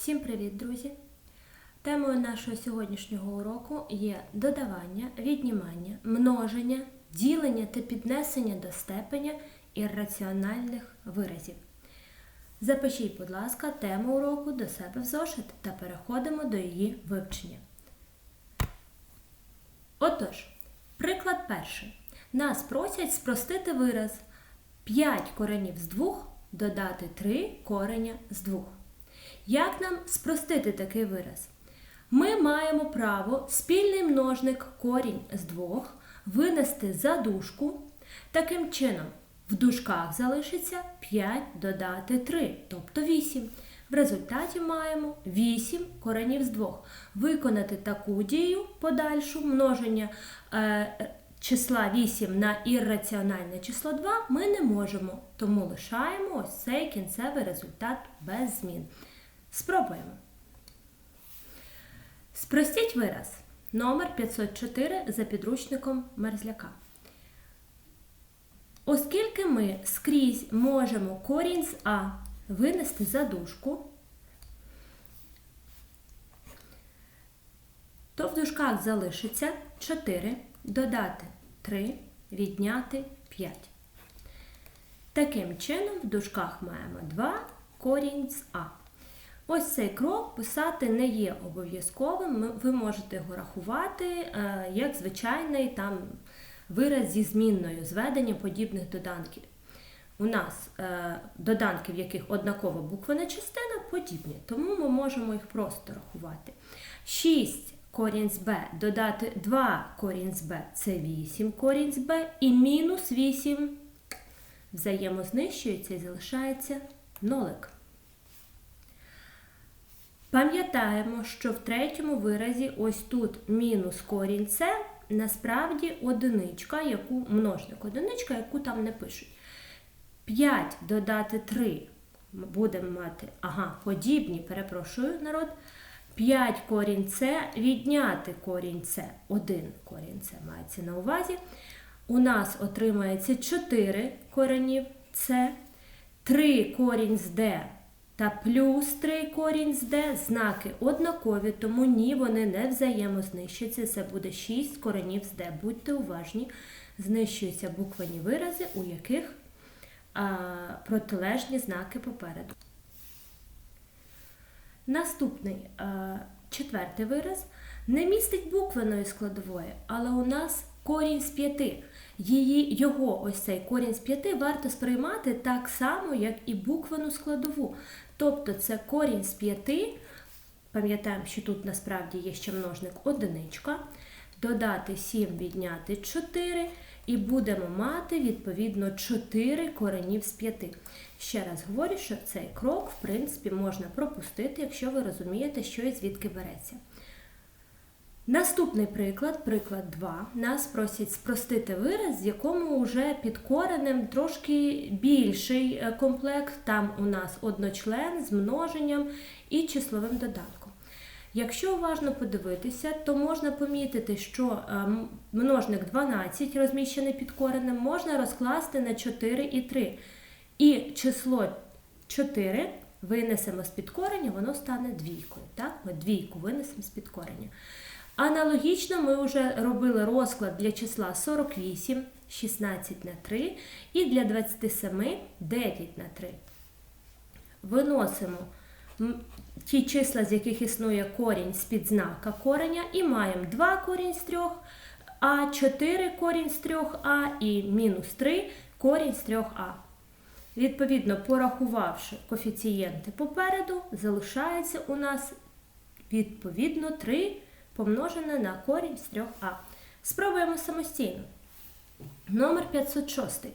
Всім привіт, друзі! Темою нашого сьогоднішнього уроку є додавання, віднімання, множення, ділення та піднесення до степеня ірраціональних виразів. Запишіть, будь ласка, тему уроку до себе в зошит та переходимо до її вивчення. Отож, приклад перший. Нас просять спростити вираз 5 коренів з 2 додати 3 кореня з 2. Як нам спростити такий вираз? Ми маємо право спільний множник корінь з 2 винести за дужку. Таким чином, в дужках залишиться 5 додати 3, тобто 8. В результаті маємо 8 коренів з 2. Виконати таку дію подальшу множення е, числа 8 на ірраціональне число 2 ми не можемо, тому лишаємо ось цей кінцевий результат без змін. Спробуємо. Спростіть вираз номер 504 за підручником мерзляка. Оскільки ми скрізь можемо корінь з А винести за дужку, то в дужках залишиться 4, додати 3, відняти 5. Таким чином, в дужках маємо 2 корінь з А. Ось цей крок писати не є обов'язковим. Ви можете його рахувати е, як звичайний там вираз зі змінною зведення подібних доданків. У нас е, доданки, в яких однакова буквена частина, подібні, тому ми можемо їх просто рахувати. 6 корінь з b додати 2 корінь з b це 8 корінь з b і мінус 8 взаємознищується і залишається нолик. Пам'ятаємо, що в третьому виразі ось тут мінус корінь це насправді одиничка, яку множник одиничка, яку там не пишуть. 5 додати 3 будемо мати, ага, подібні, перепрошую народ. 5 корінь це відняти корінь це, 1 корінь це мається на увазі. У нас отримається 4 коренів це, 3 корінь з d та плюс 3 корінь з d знаки однакові, тому ні, вони не взаємознищаться. Це буде 6 коренів з d. Будьте уважні, знищуються буквені вирази, у яких а, протилежні знаки попереду. Наступний а, четвертий вираз не містить буквеної складової, але у нас корінь з п'яти. Її, Його ось цей корінь з п'яти варто сприймати так само, як і буквену складову. Тобто це корінь з п'яти, пам'ятаємо, що тут насправді є ще множник одиничка, додати 7 відняти 4, і будемо мати відповідно 4 коренів з 5. Ще раз говорю, що цей крок, в принципі, можна пропустити, якщо ви розумієте, що і звідки береться. Наступний приклад, приклад 2. Нас просять спростити вираз, з якому вже під коренем трошки більший е, комплект. Там у нас одночлен з множенням і числовим додатком. Якщо уважно подивитися, то можна помітити, що е, множник 12, розміщений під коренем, можна розкласти на 4 і 3. І число 4 винесемо з під кореня, воно стане двійкою. Так? Ми двійку винесемо з під кореня. Аналогічно ми вже робили розклад для числа 48, 16 на 3 і для 27 9 на 3. Виносимо ті числа, з яких існує корінь з під знака кореня, і маємо 2 корінь з 3, а 4 корінь з 3а і мінус 3 корінь з 3а. Відповідно, порахувавши коефіцієнти попереду, залишається у нас відповідно 3 помножене на корінь з 3а. Спробуємо самостійно. Номер 506.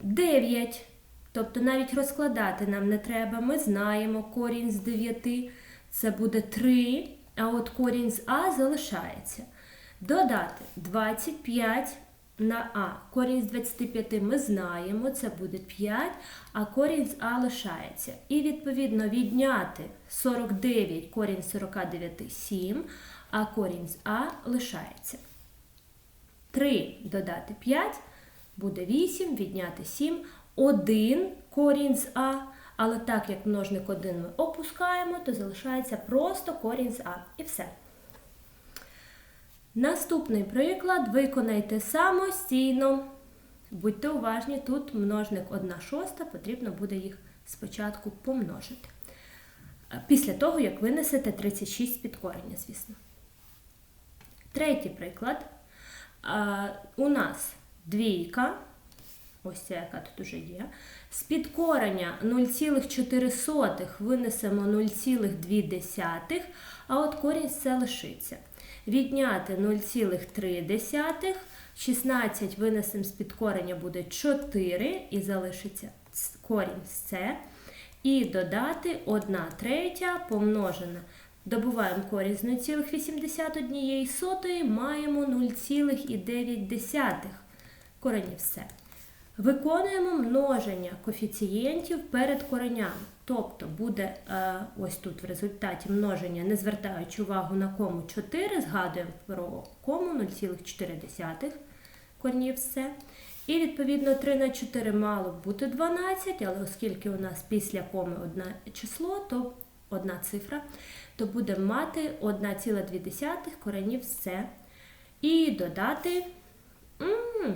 9. Тобто навіть розкладати нам не треба. Ми знаємо корінь з 9. Це буде 3, а от корінь з А залишається. Додати 25 на А. Корінь з 25 ми знаємо, це буде 5, а корінь з А лишається. І, відповідно, відняти 49, корінь з 49 7, а корінь з А лишається. 3 додати 5 буде 8, відняти 7, 1 корінь з А, Але так як множник 1 ми опускаємо, то залишається просто корінь з А. І все. Наступний приклад виконайте самостійно. Будьте уважні, тут множник 1 шоста, потрібно буде їх спочатку помножити. Після того, як винесете 36 з підкорення, звісно. Третій приклад. У нас двійка, ось ця, яка тут уже є. З підкорення 0,4 винесемо 0,2, а от корінь все лишиться. Відняти 0,3, 16 винесемо з підкорення буде 4 і залишиться корінь з це. І додати 1 третя помножена. Добуваємо корінь з 0,81, маємо 0,9 коренів все. Виконуємо множення коефіцієнтів перед коренями. Тобто буде е, ось тут в результаті множення, не звертаючи увагу на кому 4, згадуємо про кому 0,4 корнів все. І відповідно 3 на 4 мало б бути 12, але оскільки у нас після коми одне число, то одна цифра, то будемо мати 1,2 коренів все. І додати. М -м,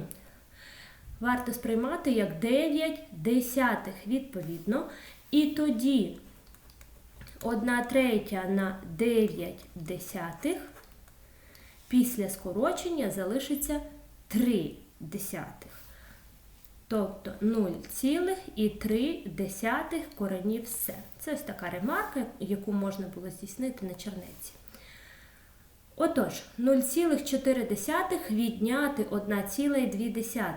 варто сприймати як 9 десятих, відповідно. І тоді 1 третя на 9 десятих після скорочення залишиться 3 десятих. Тобто 0,3 коренів все. Це ось така ремарка, яку можна було здійснити на чернеці. Отож, 0,4 відняти 1,2.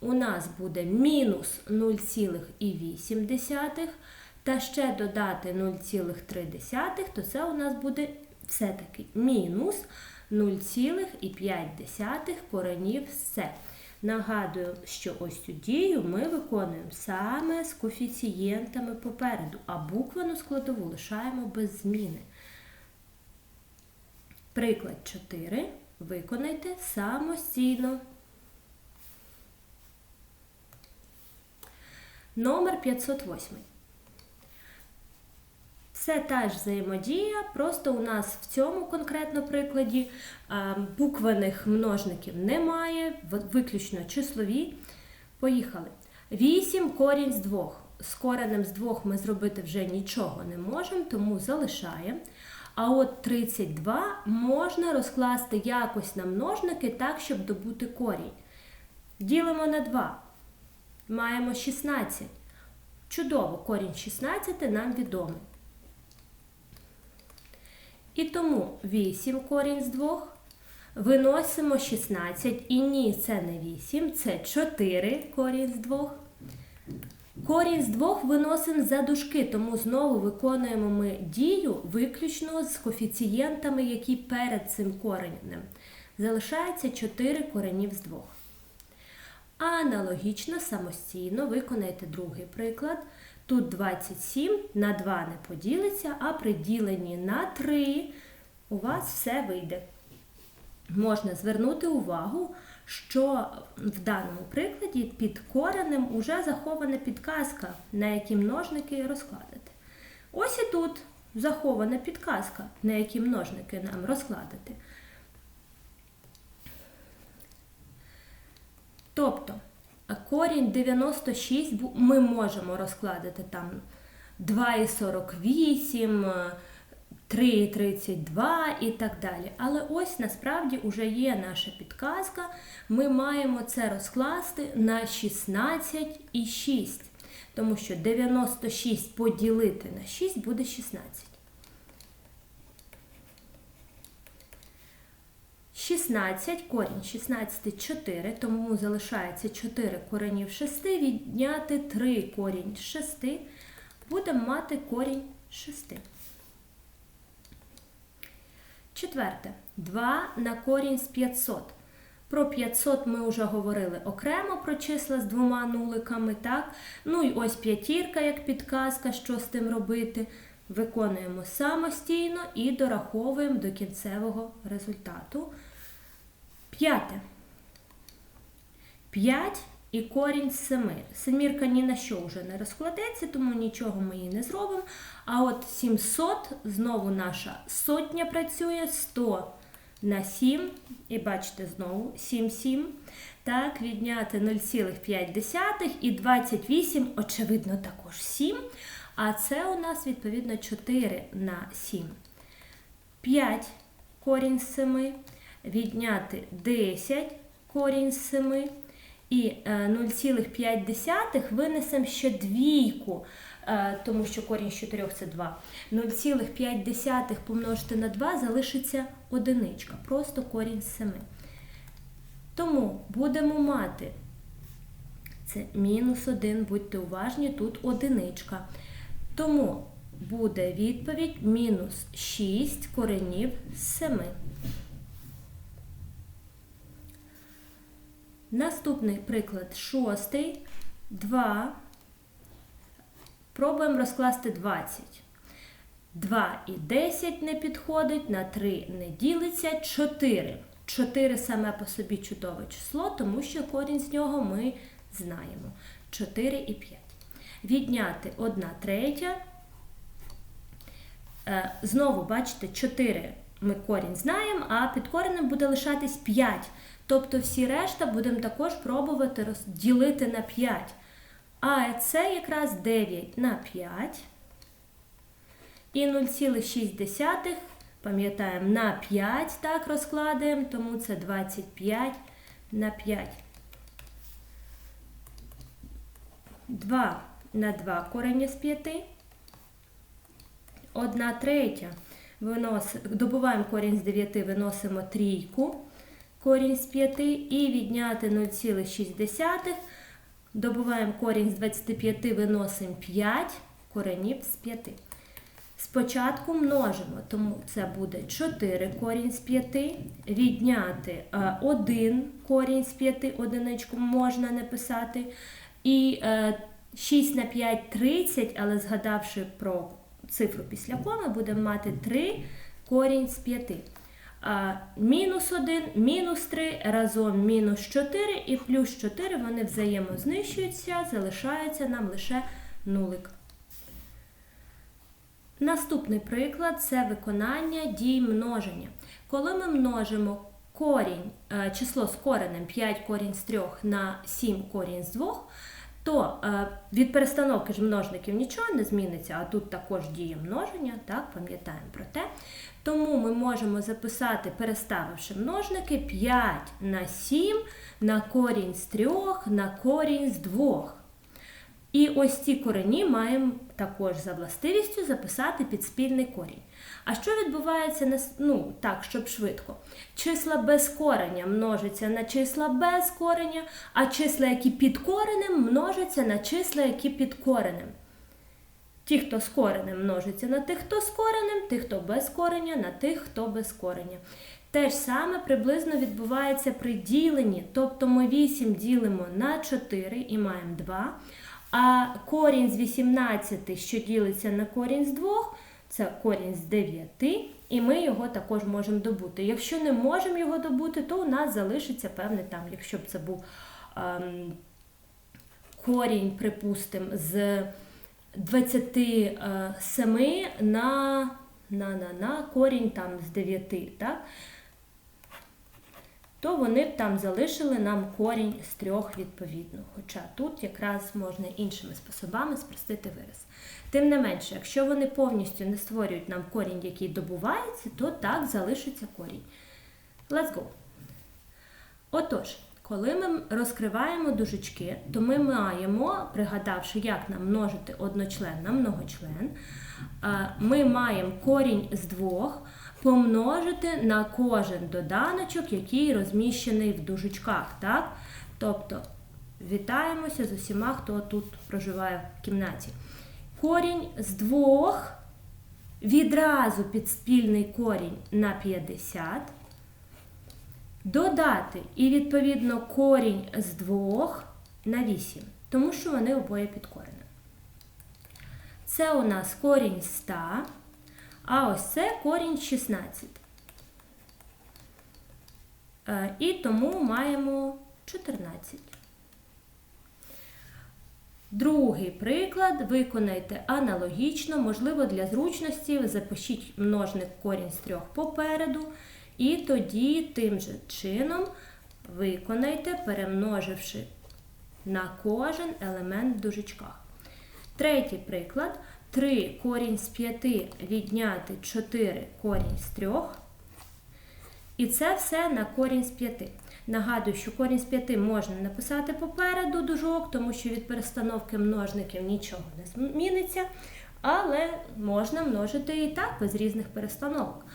У нас буде мінус 0,8, та ще додати 0,3, то це у нас буде все-таки мінус 0,5 коренів все. Нагадую, що ось цю дію ми виконуємо саме з коефіцієнтами попереду, а буквену складову лишаємо без зміни. Приклад 4 виконайте самостійно. Номер 508. Це та ж взаємодія, просто у нас в цьому конкретно прикладі буквених множників немає, виключно числові. Поїхали. 8 корінь з 2. З коренем з 2 ми зробити вже нічого не можемо, тому залишаємо. А от 32 можна розкласти якось на множники так, щоб добути корінь. Ділимо на 2. Маємо 16. Чудово, корінь 16 нам відомий. І тому 8 корінь з 2. Виносимо 16. І ні, це не 8, це 4 корінь з 2. Корінь з 2 виносимо за дужки, тому знову виконуємо ми дію виключно з коефіцієнтами, які перед цим коренем. Залишається 4 коренів з 2. Аналогічно самостійно виконайте другий приклад. Тут 27 на 2 не поділиться, а при діленні на 3 у вас все вийде. Можна звернути увагу, що в даному прикладі під коренем вже захована підказка, на які множники розкладати. Ось і тут захована підказка, на які множники нам розкладати. Тобто, корінь 96 ми можемо розкладати там 2,48, 3,32 і так далі. Але ось насправді вже є наша підказка. Ми маємо це розкласти на 16,6. Тому що 96 поділити на 6 буде 16. 16, корінь 16 4, тому залишається 4 коренів 6, відняти 3 корінь 6, будемо мати корінь 6. Четверте. 2 на корінь з 500. Про 500 ми вже говорили окремо про числа з двома нуликами. так? Ну і ось п'ятірка, як підказка, що з тим робити. Виконуємо самостійно і дораховуємо до кінцевого результату. П'яте. 5 і корінь 7. Семірка ні на що вже не розкладеться, тому нічого ми їй не зробимо. А от 700, знову наша сотня працює, 100 на 7, і бачите знову 7, 7. Так, відняти 0,5 і 28, очевидно, також 7. А це у нас, відповідно, 4 на 7. 5 корінь з 7, відняти 10 корінь з 7. І е, 0,5 винесемо ще двійку, е, тому що корінь з 4 це 2. 0,5 помножити на 2 залишиться одиничка, просто корінь з 7. Тому будемо мати це мінус 1, будьте уважні, тут одиничка. Тому буде відповідь мінус 6 коренів з 7. Наступний приклад шостий. 2. Пробуємо розкласти 20. 2 і 10 не підходить, на 3 не ділиться, 4. 4 саме по собі чудове число, тому що корінь з нього ми знаємо. 4 і 5. Відняти 1 третя. Е, Знову, бачите, 4 ми корінь знаємо, а під коренем буде лишатись 5. Тобто всі решта будемо також пробувати розділити на 5. А це якраз 9 на 5. І 0,6, пам'ятаємо, на 5 так розкладаємо, тому це 25 на 5. 2 на 2 корення з 5. 1 третя. Винос... Добуваємо корінь з 9, виносимо трійку корінь з 5 і відняти 0,6. Добуваємо корінь з 25, виносимо 5 коренів з 5. Спочатку множимо, тому це буде 4 корінь з 5, відняти 1 корінь з 5, одиничку можна не писати. І 6 на 5 30, але згадавши про цифру після коми, будемо мати 3 корінь з 5. Мінус 1, мінус 3, разом мінус 4 і плюс 4 вони взаємознищуються, залишається нам лише нулик. Наступний приклад це виконання дій множення. Коли ми множимо корінь, е, число з коренем 5 корінь з 3 на 7 корінь з 2, то е, від перестановки ж множників нічого не зміниться, а тут також діє множення, так, пам'ятаємо про те. Тому ми можемо записати, переставивши множники 5 на 7 на корінь з 3 на корінь з 2. І ось ці корені маємо також за властивістю записати під спільний корінь. А що відбувається ну, так, щоб швидко? Числа без кореня множаться на числа без кореня, а числа, які під коренем, множаться на числа, які під коренем. Ті, хто з коренем множаться на тих, хто з коренем, ті, хто без кореня, на тих, хто без кореня. Те ж саме приблизно відбувається при діленні. Тобто ми 8 ділимо на 4 і маємо 2. А корінь з 18, що ділиться на корінь з 2, це корінь з 9, і ми його також можемо добути. Якщо не можемо його добути, то у нас залишиться певний там, якщо б це був ем, корінь, припустимо, з 27 на на, на, на корінь там з 9. так? То вони б там залишили нам корінь з трьох відповідно. Хоча тут якраз можна іншими способами спростити вираз. Тим не менше, якщо вони повністю не створюють нам корінь, який добувається, то так залишиться корінь. Let's go. Отож, коли ми розкриваємо дужечки, то ми маємо, пригадавши, як нам множити одночлен на многочлен, ми маємо корінь з двох помножити на кожен доданочок, який розміщений в дужечках. Так? Тобто вітаємося з усіма, хто тут проживає в кімнаті. Корінь з двох відразу під спільний корінь на 50. Додати і, відповідно, корінь з двох на 8, тому що вони обоє під коренем. Це у нас корінь 100. А ось це корінь 16. Е, і тому маємо 14. Другий приклад виконайте аналогічно, можливо, для зручності запишіть множник корінь з трьох попереду, і тоді тим же чином виконайте, перемноживши на кожен елемент в дужечках. Третій приклад. 3 корінь з 5 відняти 4 корінь з 3. І це все на корінь з 5. Нагадую, що корінь з 5 можна написати попереду дужок, тому що від перестановки множників нічого не зміниться, але можна множити і так без різних перестановок.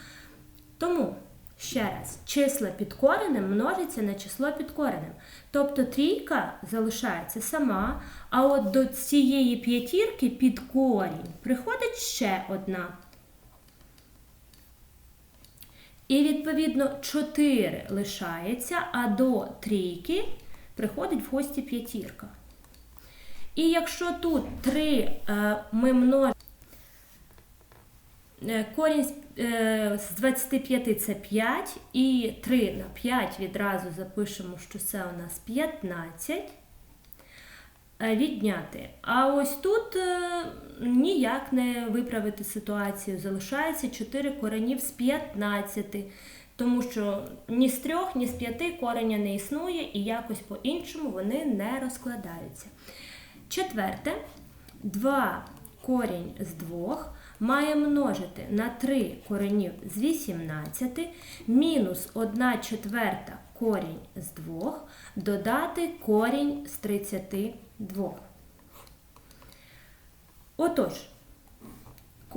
Тому, ще раз, числа під коренем множиться на число під коренем. Тобто трійка залишається сама, а от до цієї п'ятірки під корінь приходить ще одна. І, відповідно, 4 лишається, а до трійки приходить в гості п'ятірка. І якщо тут 3 е, ми множимо, е, корінь з 25 це 5, і 3 на 5 відразу запишемо, що це у нас 15. Відняти. А ось тут ніяк не виправити ситуацію. Залишається 4 коренів з 15, тому що ні з 3, ні з 5 кореня не існує і якось по-іншому вони не розкладаються. Четверте, 2 корінь з 2 має множити на 3 коренів з 18, мінус 1 четверта корінь з 2, додати корінь з 32. Отож,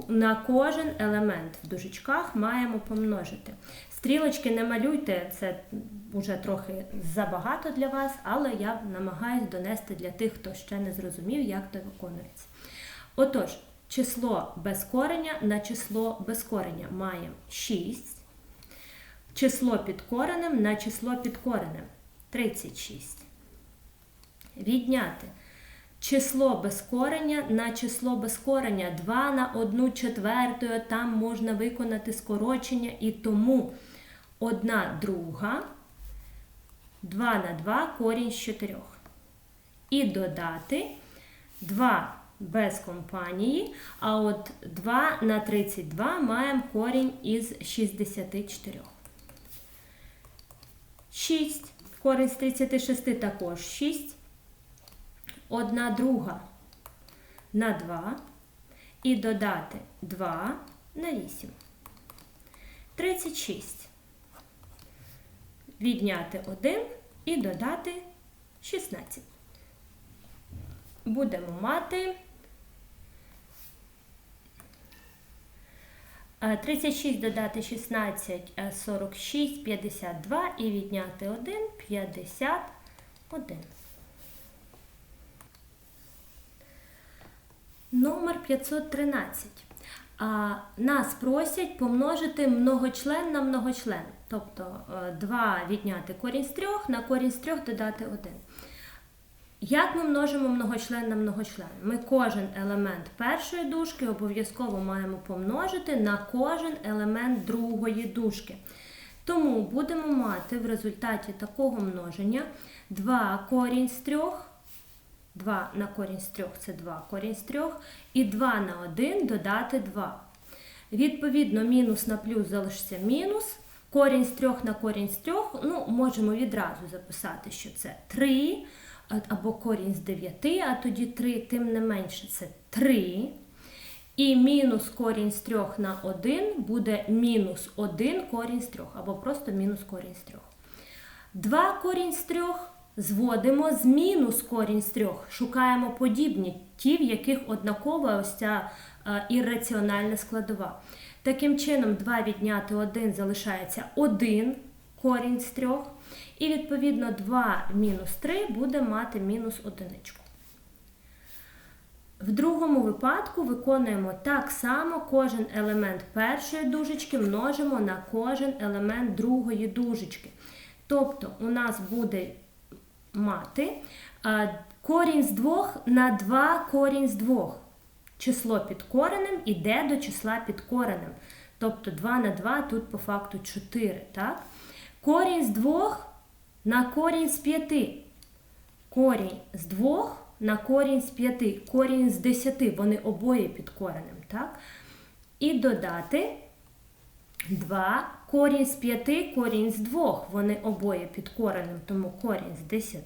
на кожен елемент в дужечках маємо помножити. Стрілочки не малюйте, це вже трохи забагато для вас, але я намагаюся донести для тих, хто ще не зрозумів, як це виконується. Отож, число без кореня на число без кореня маємо 6. Число під коренем на число під коренем 36. Відняти число без кореня на число без кореня 2 на 1 четверту, там можна виконати скорочення і тому 1 друга, 2 на 2 корінь з 4. І додати 2 без компанії, а от 2 на 32 маємо корінь із 64. 6. Корінь з 36 також 6 одна друга на 2 і додати 2 на 8. 36. Відняти 1 і додати 16. Будемо мати 36 додати 16, 46, 52 і відняти 1, 51. Номер 513. Нас просять помножити многочлен на многочлен. Тобто 2 е, відняти корінь з 3, на корінь з 3 додати 1. Як ми множимо многочлен на многочлен? Ми кожен елемент першої дужки обов'язково маємо помножити на кожен елемент другої дужки. Тому будемо мати в результаті такого множення 2 корінь з 3 2 на корінь з 3 це 2 корінь з 3, і 2 на 1 додати 2. Відповідно, мінус на плюс залишиться мінус. Корінь з 3 на корінь з 3, ну, можемо відразу записати, що це 3, або корінь з 9, а тоді 3, тим не менше, це 3. І мінус корінь з 3 на 1 буде мінус 1 корінь з 3, або просто мінус корінь з 3. 2 корінь з 3 Зводимо з мінус корінь з трьох, шукаємо подібні, ті, в яких однакова ось ця ірраціональна складова. Таким чином, 2 відняти 1 залишається 1 корінь з трьох. І, відповідно, 2 мінус 3 буде мати мінус одиничку. В другому випадку виконуємо так само кожен елемент першої дужечки множимо на кожен елемент другої дужечки. Тобто, у нас буде мати корінь з двох на 2 корінь з двох. Число під коренем іде до числа під коренем. Тобто 2 на 2 тут по факту 4. так? Корінь з двох на корінь з 5. Корінь з двох на корінь з 5, корінь з 10, вони обоє під коренем, так? І додати 2, корінь з 5, корінь з 2, вони обоє під коренем, тому корінь з 10.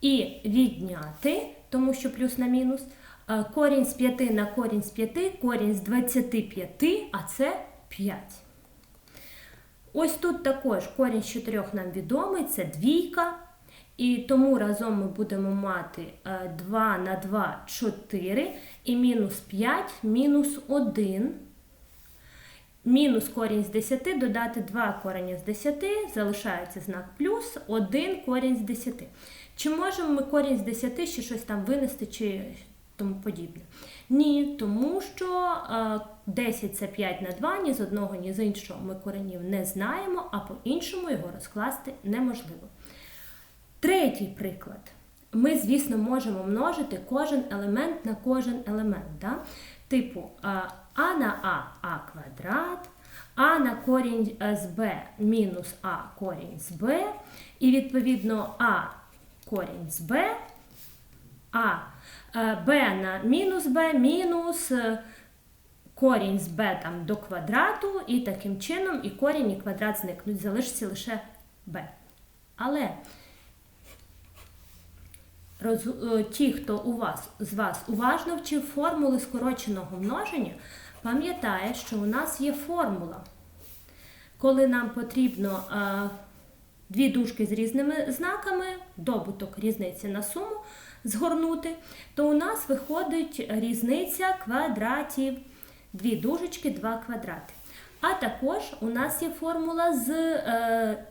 І відняти, тому що плюс на мінус, е, корінь з 5 на корінь з 5, корінь з 25, а це 5. Ось тут також корінь з 4 нам відомий, це двійка. І тому разом ми будемо мати е, 2 на 2 4 і мінус 5 мінус 1. Мінус корінь з 10 додати 2 корені з 10, залишається знак плюс 1 корінь з 10. Чи можемо ми корінь з 10 ще щось там винести чи тому подібне? Ні, тому що е, 10 це 5 на 2, ні з одного, ні з іншого ми коренів не знаємо, а по-іншому його розкласти неможливо. Третій приклад. Ми, звісно, можемо множити кожен елемент на кожен елемент. Да? Типу а, а на а а квадрат, а на корінь е, з b мінус а корінь з b, і відповідно а корінь з b, а е, b на мінус b мінус е, корінь з b там до квадрату, і таким чином і корінь, і квадрат зникнуть, залишиться лише b. Але роз, е, ті, хто у вас з вас уважно вчив формули скороченого множення, пам'ятає, що у нас є формула. Коли нам потрібно е, дві дужки з різними знаками, добуток різниці на суму згорнути, то у нас виходить різниця квадратів. Дві дужечки, два квадрати. А також у нас є формула з е,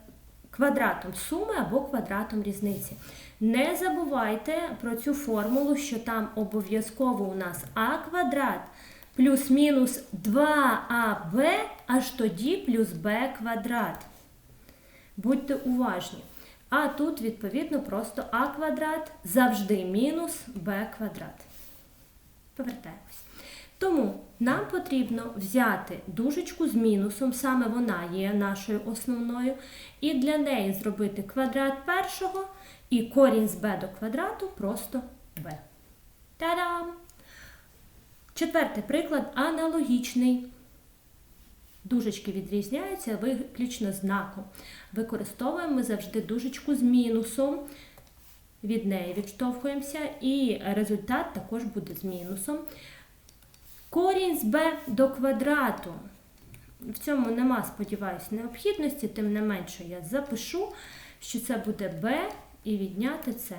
квадратом суми або квадратом різниці. Не забувайте про цю формулу, що там обов'язково у нас а квадрат плюс-мінус 2аб, аж тоді плюс b квадрат. Будьте уважні. А тут, відповідно, просто а квадрат завжди мінус b квадрат. Повертаємось. Тому нам потрібно взяти дужечку з мінусом, саме вона є нашою основною, і для неї зробити квадрат першого і корінь з b до квадрату просто b. Та-дам! Четвертий приклад аналогічний. Дужечки відрізняються виключно знаком. Використовуємо ми завжди дужечку з мінусом. Від неї відштовхуємося, і результат також буде з мінусом. Корінь з b до квадрату. В цьому нема, сподіваюся, необхідності, тим не менше я запишу, що це буде b і відняти це.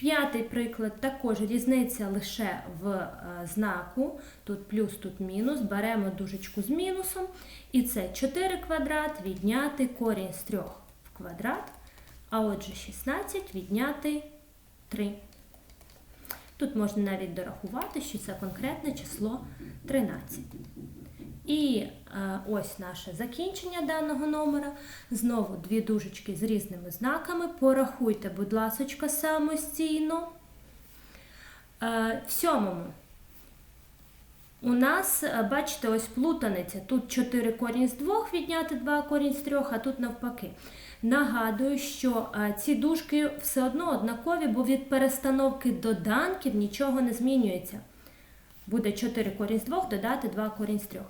П'ятий приклад також різниця лише в е, знаку. Тут плюс, тут мінус. Беремо дужечку з мінусом. І це 4 квадрат відняти корінь з 3 в квадрат. А отже, 16 відняти 3. Тут можна навіть дорахувати, що це конкретне число 13. І ось наше закінчення даного номера. Знову дві дужечки з різними знаками. Порахуйте, будь ласка, самостійно. В сьомому. У нас, бачите, ось плутаниця. Тут 4 корінь з 2 відняти 2 корінь з 3, а тут навпаки. Нагадую, що ці дужки все одно однакові, бо від перестановки доданків нічого не змінюється. Буде 4 корінь з 2 додати 2 корінь з 3.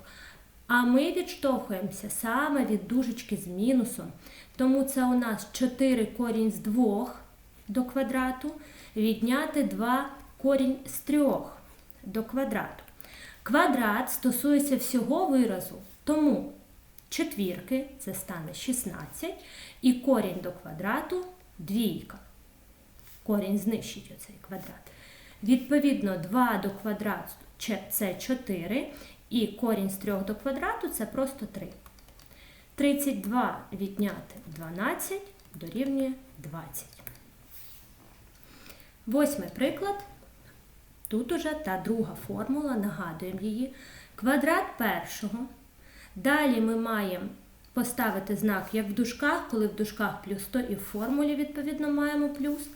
А ми відштовхуємося саме від дужечки з мінусом. Тому це у нас 4 корінь з 2 до квадрату, відняти 2 корінь з 3 до квадрату. Квадрат стосується всього виразу, тому четвірки це стане 16, і корінь до квадрату двійка. Корінь знищить оцей квадрат. Відповідно, 2 до квадрату це 4, і корінь з 3 до квадрату це просто 3. 32 відняти 12 дорівнює 20. Восьмий приклад. Тут уже та друга формула, нагадуємо її. Квадрат першого. Далі ми маємо поставити знак, як в дужках, коли в дужках плюс 100 і в формулі, відповідно, маємо плюс.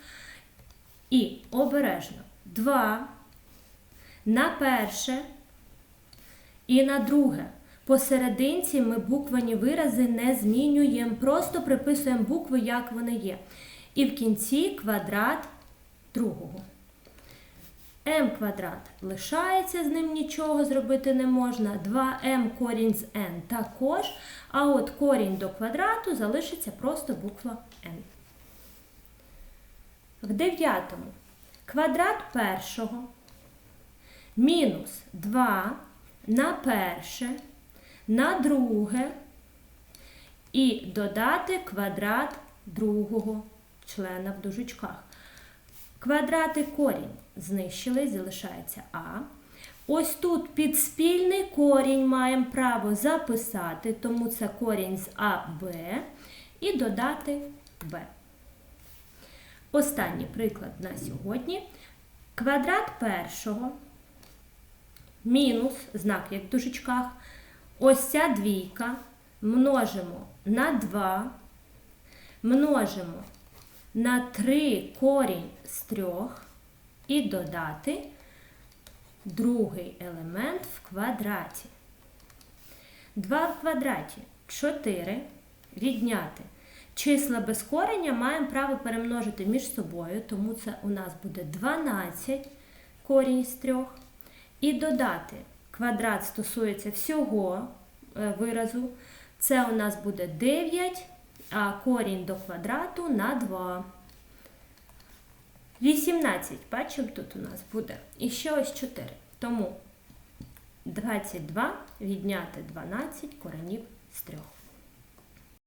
І обережно 2 на перше і на друге. Посерединці ми буквені вирази не змінюємо, просто приписуємо букви, як вони є. І в кінці квадрат другого. m квадрат лишається, з ним нічого зробити не можна. 2m корінь з n також. А от корінь до квадрату залишиться просто буква n. В дев'ятому квадрат першого мінус 2 на перше, на друге і додати квадрат другого члена в дужечках. Квадрати корінь знищили, залишається А. Ось тут під спільний корінь маємо право записати, тому це корінь з А, Б і додати Б. Останній приклад на сьогодні. Квадрат першого мінус, знак як в дужечках, ось ця двійка множимо на 2, множимо на 3 корінь з 3 і додати другий елемент в квадраті. 2 в квадраті 4 відняти. Числа без кореня маємо право перемножити між собою, тому це у нас буде 12 корінь з 3. І додати квадрат стосується всього е, виразу. Це у нас буде 9, а корінь до квадрату на 2. 18, бачимо, тут у нас буде. І ще ось 4. Тому 22 відняти 12 коренів з 3.